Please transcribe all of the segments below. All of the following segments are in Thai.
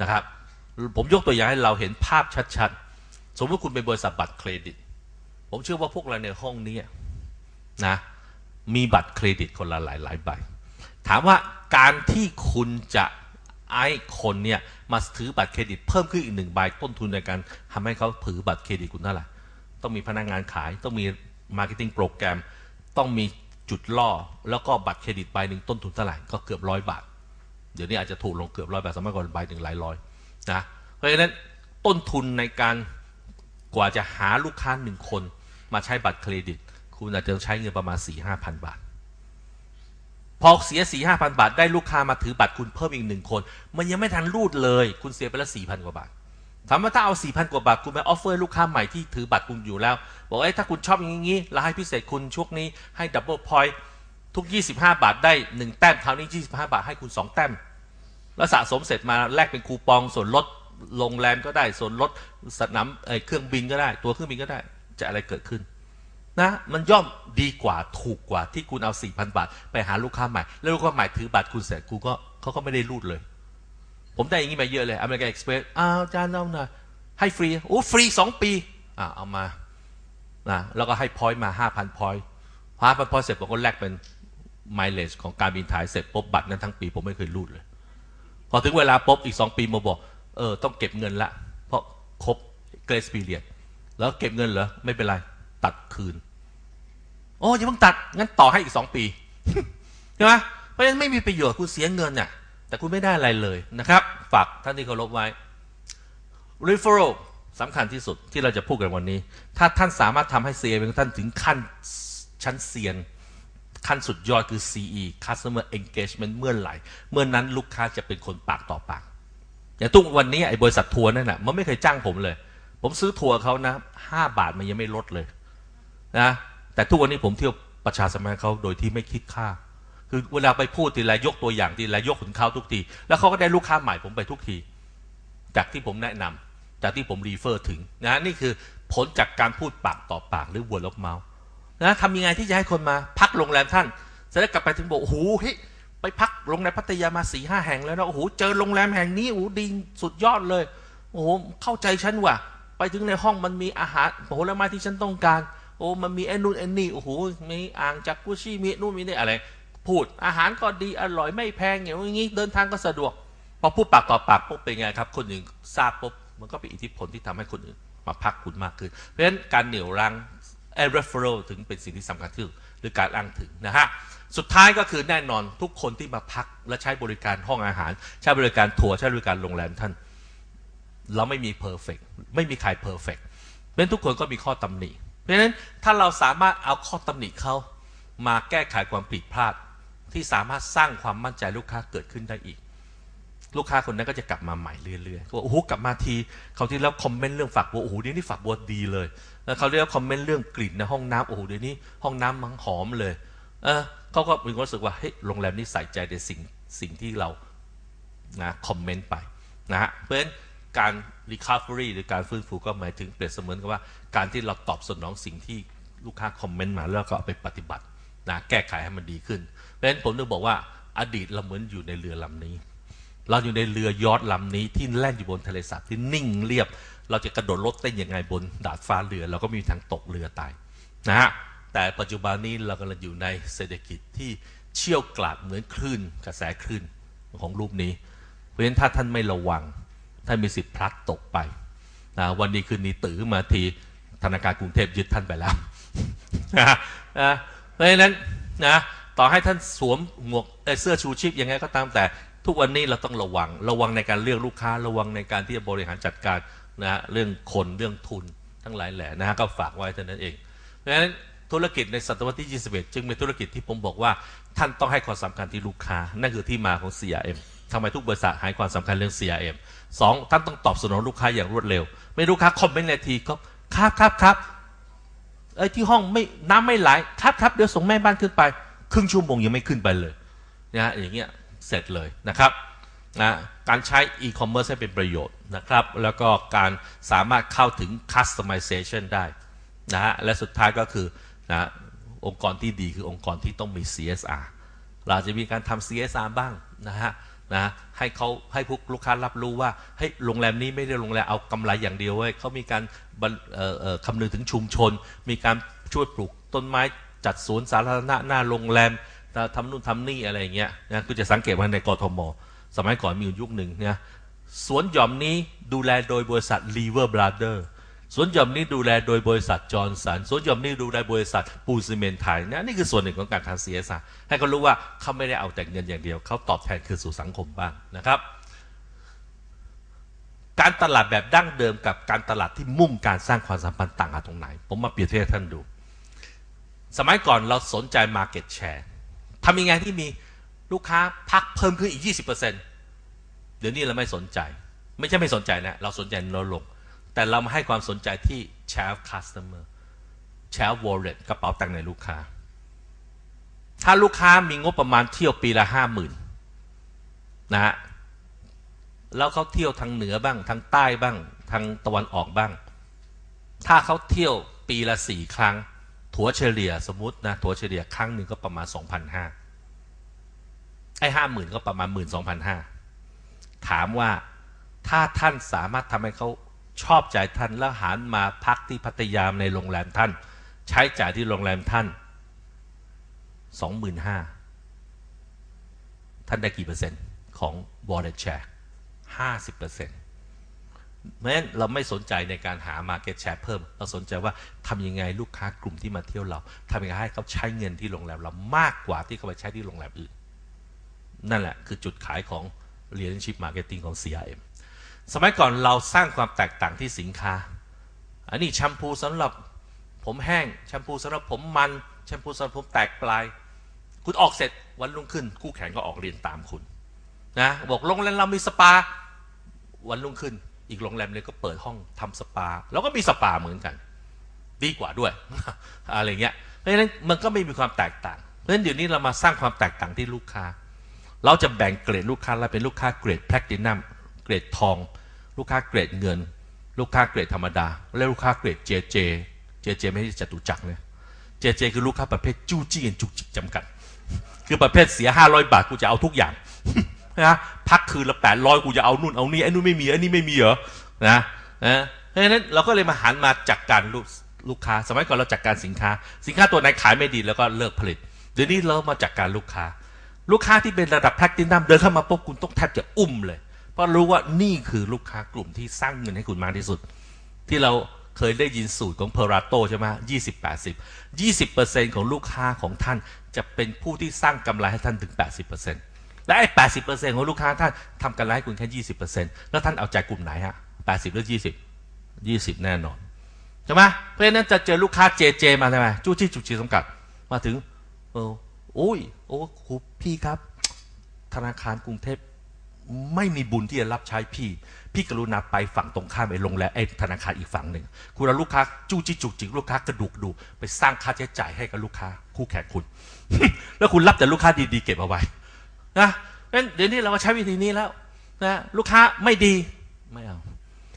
นะครับ ผมยกตัวอย่างให้เราเห็นภาพชัดๆ สมมติคุณเป็นบริษัทบัตรเครดิต ผมเชื่อว่าพวกเราในห้องนี้นะมีบัตรเครดิตคนละหลายหลายใบ ถามว่าการที่คุณจะไอ้คนเนี่ยมาถือบัตรเครดิตเพิ่มขึ้นอีกหนึ่งใบต้นทุนในการทำให้เขาถือบัตรเครดิตคุณเท่าไหร่ต้องมีพนักงานขาย ต้องมีมาร์เก็ตติ้งโปรแกรม ต้องมีจุดล่อ แล้วก็บัตรเครดิตใบหนึ่งต้นทุนเท่าไหร่ก็เกือบร้อยบาท เดี๋ยวนี้อาจจะถูกลงเกือบร้อยบาทสมัยก่อนใบหนึ่งหลายร้อยนะเพราะฉะนั้นต้นทุนในการกว่าจะหาลูกค้าหนึ่งคนมาใช้บัตรเครดิต คุณอาจจะใช้เงินประมาณ4ี่ห้าพันบาท พอเสียสี่ห้าพันบาท ได้ลูกค้ามาถือบัตรคุณเพิ่มอีกหนึ่งคน มันยังไม่ทันรูดเลย คุณเสียไปล้วสี่พันกว่าบาทถามว่าถ้าเอาสี่พันกว่าบาทคุณไปออฟเฟอร์ลูกค้าใหม่ที่ถือบัตรคุณอยู่แล้ว บอกว่าเอ้ยถ้าคุณชอบอย่างนี้เราให้พิเศษคุณช่วงนี้ให้ดับเบิลพอยต์ทุก 25 บาทได้ 1 แต้มคราวนี้ 25 บาทให้คุณ 2 แต้ม แล้วสะสมเสร็จมาแลกเป็นคูปองส่วนลดโรงแรมก็ได้ส่วนลดสนามเเครื่องบินก็ได้ ตัวเครื่องบินก็ได้ จะอะไรเกิดขึ้นนะมันย่อมดีกว่าถูกกว่าที่คุณเอา 4,000 บาท ไปหาลูกค้าใหม่ แล้วลูกค้าใหม่ถือบัตรคุณเสร็จกูก็เขาก็ไม่ได้รูดเลย ผมได้อย่างนี้มาเยอะเลยอเมริกันเอ็กซ์เพรสอ้าวจารย์เอาหน่อยให้ฟรีโอ้ฟรีสองปีอ่าเอามานะแล้วก็ให้พอยต์มาห้าพันพอยต์ห้าพันพอยต์เสร็จผมก็แลกเป็นไมล์เลจของการบินถ่ายเสร็จปุ๊บบัตรนั้นทั้งปีผมไม่เคยรูดเลย พอถึงเวลาปุ๊บอีกสองปีมาบอก เออ ต้องเก็บเงินละ เพราะครบเกรสปีเรียดแล้วเก็บเงินเหรอ ไม่เป็นไร ตัดคืน โอ้ยอย่าเพิ่งตัด งั้นต่อให้อีกสองปีใช่ไหมเพราะฉะนั้นไม่มีประโยชน์คุณเสียเงินน่ะแต่คุณไม่ได้อะไรเลยนะครับ ฝากท่านที่เคารพไว้ referral สำคัญที่สุดที่เราจะพูดกันวันนี้ ถ้าท่านสามารถทำให้ CA ของท่านถึงขั้นชั้นเซียน ขั้นสุดยอดคือ CE customer engagement เมื่อไหร่ เมื่อนั้นลูกค้าจะเป็นคนปากต่อปากอย่างตุ้งวันนี้ไอ้บริษัททัวร์นั่นน่ะมันไม่เคยจ้างผมเลย ผมซื้อทัวร์เขานะห้าบาทมันยังไม่ลดเลยนะแต่ทุกวันนี้ผมเที่ยวประชาสัมพันธ์เขาโดยที่ไม่คิดค่า คือเวลาไปพูดทีไรยกตัวอย่างทีไรยกถึงเขาทุกที แล้วเขาก็ได้ลูกค้าใหม่ผมไปทุกที จากที่ผมแนะนำจากที่ผมรีเฟอร์ถึงนะนี่คือผลจากการพูดปากต่อปากหรือ word of mouth นะทำยังไงที่จะให้คนมาพักโรงแรมท่านเสร็จแล้วกลับไปถึงบอกโอ้โหเฮ้ยไปพักโรงแรมพัทยามาสี่ห้าแห่งแล้วนะโอ้โหเจอโรงแรมแห่งนี้โอ้โหดีสุดยอดเลย โอ้โหเข้าใจฉันว่ะ ไปถึงในห้องมันมีอาหารผลไม้ที่ฉันต้องการ โอ้มันมีไอ้นู่นไอ้นี่โอ้โหมีอ่างจากกุชี่มีนู่นมีนี่อะไร พูดอาหารก็ดีอร่อยไม่แพงอย่างนี้เดินทางก็สะดวกพอพูดปากต่อปากปุ๊บเป็นไงครับ คนอื่นทราบปุ๊บมันก็เป็นอิทธิพลที่ทำให้คนอื่นมาพักคุณมากขึ้น เพราะฉะนั้นการเหนี่ยวรั้ง ไอ้ referral ถึงเป็นสิ่งที่สำคัญที่สุดหรือการอ้างถึงนะฮะสุดท้ายก็คือแน่นอนทุกคนที่มาพักและใช้บริการห้องอาหาร ใช้บริการทัวร์ใช้บริการโรงแรมท่าน เราไม่มี perfect ไม่มีใคร perfect เพราะฉะนั้นทุกคนก็มีข้อตำหนิ เพราะฉะนั้นถ้าเราสามารถเอาข้อตำหนิเขามาแก้ไขความผิดพลาด ที่สามารถสร้างความมั่นใจลูกค้าเกิดขึ้นได้อีก ลูกค้าคนนั้นก็จะกลับมาใหม่เรื่อยๆก็ว่าโอ้โหกลับมาทีเขาที่แล้วคอมเมนต์เรื่องฝักบัวโอ้โหเดี๋ยวนี้ฝักบัวดีเลย แล้วเขาเรียกว่าคอมเมนต์เรื่องกลิ่นในห้องน้ำโอ้โหเดี๋ยวนี้ห้องน้ำมันหอมเลยเออเขาก็มีความรู้สึกว่าเฮ้ยโรงแรมนี้ใส่ใจในสิ่งสิ่งที่เรานะคอมเมนต์ไปนะฮะเพราะฉะนั้นการ recovery หรือการฟื้นฟูก็หมายถึงเปรียบเสมือนกับว่าการที่เราตอบสนองสิ่งที่ลูกค้าคอมเมนต์มาแล้วก็เอาไปปฏิบัตินะแก้ไขให้มันดีขึ้น เพราะฉะนั้นผมถึงบอกว่าอดีตเราเหมือนอยู่ในเรือลำนี้ เราอยู่ในเรือยอทลำนี้ที่แล่นอยู่บนทะเลสาบที่นิ่งเรียบ เราจะกระโดดรถเต้นยังไงบนดาดฟ้าเรือ เราก็มีทางตกเรือตายนะฮะแต่ปัจจุบันนี้เรากำลังอยู่ในเศรษฐกิจที่เชี่ยวกราดเหมือนคลื่นกระแสคลื่นของรูปนี้ เพราะฉะนั้นถ้าท่านไม่ระวังท่านมีสิทธิ์พลัดตกไปนะวันนี้คืนนี้ตื่นมาทีธนาคารกรุงเทพยึดท่านไปแล้วนะนะเพราะฉะนั้นนะต่อให้ท่านสวมหมวกเเสื้อชูชีพยังไงก็ตามแต่ ทุกวันนี้เราต้องระวัง ระวังในการเลือกลูกค้า ระวังในการที่จะบริหารจัดการนะฮะเรื่องคนเรื่องทุนทั้งหลายแหล่นะฮะก็ฝากไว้เท่านั้นเองเพราะฉะนั้นธุรกิจในศตวรรษที่ 21 จึงเป็นธุรกิจที่ผมบอกว่า ท่านต้องให้ความสำคัญที่ลูกค้า นั่นคือที่มาของ CRM ทำไมทุกบริษัทให้ความสำคัญเรื่อง CRM สองท่านต้องตอบสนองลูกค้าอย่างรวดเร็ว ไม่ลูกค้าคอมเมนต์ในทีก็ครับครับครับเอ้ยที่ห้องไม่น้ำไม่ไหลครับครับเดี๋ยวส่งแม่บ้านขึ้นไป ครึ่งชั่วโมงยังไม่ขึ้นไปเลยนะฮะอย่างเงี้ย เสร็จเลยนะครับนะการใช้ e-commerce ให้เป็นประโยชน์นะครับ แล้วก็การสามารถเข้าถึง customization ได้นะฮะและสุดท้ายก็คือนะองค์กรที่ดีคือองค์กรที่ต้องมี CSR เราจะมีการทำ CSR บ้างนะฮะนะให้เขาให้พวกลูกค้ารับรู้ว่าเฮ้ยโรงแรมนี้ไม่ได้โรงแรมเอากำไรอย่างเดียวเว้ยเขามีการคำนึงถึงชุมชน มีการช่วยปลูกต้นไม้จัดสวนสาธารณะหน้าโรงแรม ทำนู่นทำนี่อะไรอย่างเงี้ยนะคุณจะสังเกตว่าในกทม สมัยก่อนมีอยู่ยุคหนึ่งเนี่ยสวนหย่อมนี้ดูแลโดยบริษัท Lever Brother สวนหย่อมนี้ดูแลโดยบริษัทจอร์นสันสวนหย่อมนี้ดูแลบริษัทปูซีเมนต์ไทยนะนี่คือส่วนหนึ่งของการทำ CSR ให้เขารู้ว่าเขาไม่ได้เอาแต่เงินอย่างเดียว เขาตอบแทนคือสู่สังคมบ้างนะครับ การตลาดแบบดั้งเดิมกับการตลาดที่มุ่งการสร้างความสัมพันธ์ต่างกันตรงไหน ผมมาเปรียบเทียบให้ท่านดู สมัยก่อนเราสนใจ Market Share ำยังไงที่มีลูกค้าพักเพิ่มขึ้นอีก 20%เดี๋ยวนี้เราไม่สนใจ ไม่ใช่ไม่สนใจนะเราสนใจลดลง แต่เรามาให้ความสนใจที่ Share Customer Share Wallet กระเป๋าตังค์ในลูกค้า ถ้าลูกค้ามีงบประมาณเที่ยวปีละห้าหมื่นนะฮะแล้วเขาเที่ยวทางเหนือบ้าง ทางใต้บ้าง ทางตะวันออกบ้าง ถ้าเขาเที่ยวปีละสี่ครั้ง ถัวเฉลี่ยสมมตินะ ถัวเฉลี่ยครั้งหนึ่งก็ประมาณสองพันห้า ไอ้ห้าหมื่นก็ประมาณหมื่นสองพันห้าถามว่าถ้าท่านสามารถทำให้เขาชอบใจท่านแล้วหันมาพักที่พัทยามในโรงแรมท่าน ใช้จ่ายที่โรงแรมท่านสองหมื่นห้าท่านได้กี่เปอร์เซ็นต์ของ wallet share ห้าสิบเปอร์เซ็นต์เพราะฉะนั้นเราไม่สนใจในการหา Market Share เพิ่ม เราสนใจว่าทำยังไงลูกค้ากลุ่มที่มาเที่ยวเราทำยังไงให้เขาใช้เงินที่โรงแรมเรามากกว่าที่เขาไปใช้ที่โรงแรมอื่น นั่นแหละคือจุดขายของ Relationship Marketing ของ CRM สมัยก่อนเราสร้างความแตกต่างที่สินค้า อันนี้แชมพูสำหรับผมแห้งแชมพูสำหรับผมมันแชมพูสำหรับผมแตกปลาย คุณออกเสร็จวันรุ่งขึ้น คู่แข่งก็ออกเรียนตามคุณนะบอกโรงแรมเรามีสปาวันรุ่งขึ้น อีกโรงแรมเลยก็เปิดห้องทำสปา แล้วก็มีสปาเหมือนกัน ดีกว่าด้วยอะไรเงี้ยเพราะฉะนั้นมันก็ไม่มีความแตกต่าง เพราะฉะนั้นเดี๋ยวนี้เรามาสร้างความแตกต่างที่ลูกค้า เราจะแบ่งเกรดลูกค้าแล้วเป็นลูกค้าเกรดแพลตินัมเกรดทอง ลูกค้าเกรดเงิน ลูกค้าเกรดธรรมดา และลูกค้าเกรดเจเจเจเจไม่ใช่จตุจักรเนี่ยเจเจคือลูกค้าประเภทจู้จี้กันจุกจิกจำกัด คือประเภทเสียห้าร้อยบาทกูจะเอาทุกอย่างนะพักคืนละแปดร้อยกูจะเอานู่นเอานี่ไอ้นู่นไม่มีไอ้นี่ไม่มีเหรอนะนะเพราะฉะนั้นเราก็เลยมาหันมาจัดกการลูกลูกค้า สมัยก่อนเราจัดกการสินค้า สินค้าตัวไหนขายไม่ดีแล้วก็เลิกผลิตเดี๋ยวนี้เรามาจัดกการลูกค้า ลูกค้าที่เป็นระดับแพลตินัมเดินเข้ามาปุ๊บคุณต้องแทบจะอุ้มเลย เพราะรู้ว่านี่คือลูกค้ากลุ่มที่สร้างเงินให้คุณมากที่สุด ที่เราเคยได้ยินสูตรของเพอราโตใช่ไหมยี่สิบแปดสิบยี่สิบเปอร์เซ็นของลูกค้าของท่าน จะเป็นผู้ที่สร้างกำไรให้ท่านถึงแปดสิบเปอร์เซ็นต์และไอ้แปดสิบเปอร์เซ็นของลูกค้าท่านทำกำไรให้คุณแค่ยี่สิบเปอร์เซ็นต์แล้วท่านเอาใจกลุ่มไหนฮะแปดสิบหรือยี่สิบยี่สิบแน่นอนใช่ไหมเพราะฉะนั้นจะเจอลูกค้าเจเจมาใช่ไหมจู้จี้จุกจีสกัดมาถึงเออ อ้ยโอ้ครูพี่ครับ ธนาคารกรุงเทพไม่มีบุญที่จะรับใช้พี่ พี่กรุณาไปฝั่งตรงข้ามไอ้โรงแรมไอ้ธนาคารอีกฝั่งหนึ่ง คุณเอาลูกค้าจู้จี้จุกจิกลูกค้ากระดูกดู ไปสร้างค่าใช้จ่ายให้กับลูกค้า คู่แข่งคุณ แล้วคุณรับแต่ลูกค้าดีๆเก็บเอาไว้นะงั้นเดี๋ยวนี้เรามาใช้วิธีนี้แล้วนะลูกค้าไม่ดีไม่เอา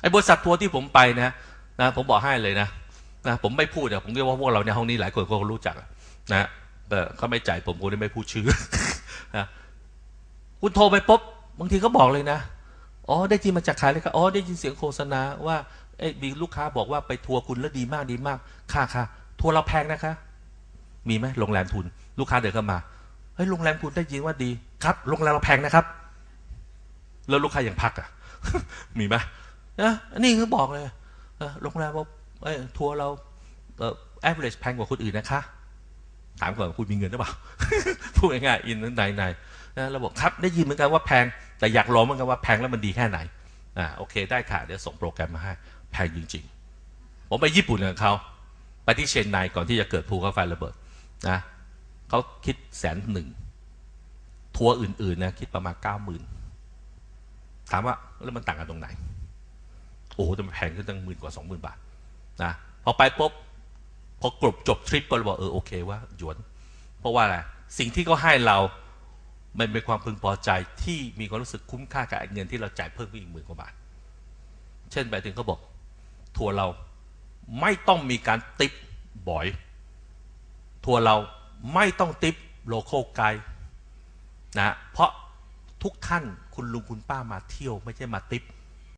ไอ้บริษัททัวร์ที่ผมไปนะนะผมบอกให้เลยนะนะผมไม่พูดอะผมเรียกว่าพวกเราในห้องนี้หลายคนก็รู้จักนะ เออเขาไม่จ่ายผมผมเลยไม่พูดชื่อนะคุณโทรไปปุ๊บบางทีเขาบอกเลยนะ อ๋อ ได้ยินมาจากใครเลยครับอ๋อ ได้ยินเสียงโฆษณาว่าเอ้มีลูกค้าบอกว่าไปทัวร์คุณแล้วดีมากดีมาก ค่าค่าทัวร์เราแพงนะคะ มีไหมโรงแรมทุน ลูกค้าเดินเข้ามา เฮ้ย โรงแรมคุณได้ยินว่าดี ครับ โรงแรมเราแพงนะครับ แล้วลูกค้ายังพักอะ มีไหมนะอันนี้คือบอกเลย โรงแรมว่าเอ้ทัวร์เราเอ่อ average แพงกว่าคนอื่นนะคะ ถามก่อนคุณมีเงินหรือเปล่า พูดง่ายๆอินในในนะเราบอกครับได้ยินเหมือนกันว่าแพงแต่อยากลองเหมือนกันว่าแพงแล้วมันดีแค่ไหนอ่าโอเค ได้ค่ะเดี๋ยวส่งโปรแกรมมาให้แพงจริง ๆ ผมไปญี่ปุ่นกับเขาไปที่เชนไนก่อนที่จะเกิดภูเขาไฟระเบิดนะเขาคิดแสนหนึ่งทัวร์อื่นๆนะคิดประมาณเก้าหมื่นถามว่าแล้วมันต่างกันตรงไหน โอ้โหจะมันแพงขึ้นตั้งหมื่นกว่าสองหมื่นบาทนะพอไปปุ๊บ พอกรบจบทริปก็เลยบอกเออโอเคว่าหยวน เพราะว่าอะไรสิ่งที่เขาให้เรา มันเป็นความพึงพอใจที่มีความรู้สึกคุ้มค่ากับเงินที่เราจ่ายเพิ่มขึ้นอีกหมื่นกว่าบาท เช่นไปถึงเขาบอก ทัวร์เราไม่ต้องมีการติปบ่อย ทัวร์เราไม่ต้องติปโลโก้ไกด์นะ เพราะทุกท่านคุณลุงคุณป้ามาเที่ยวไม่ใช่มาติป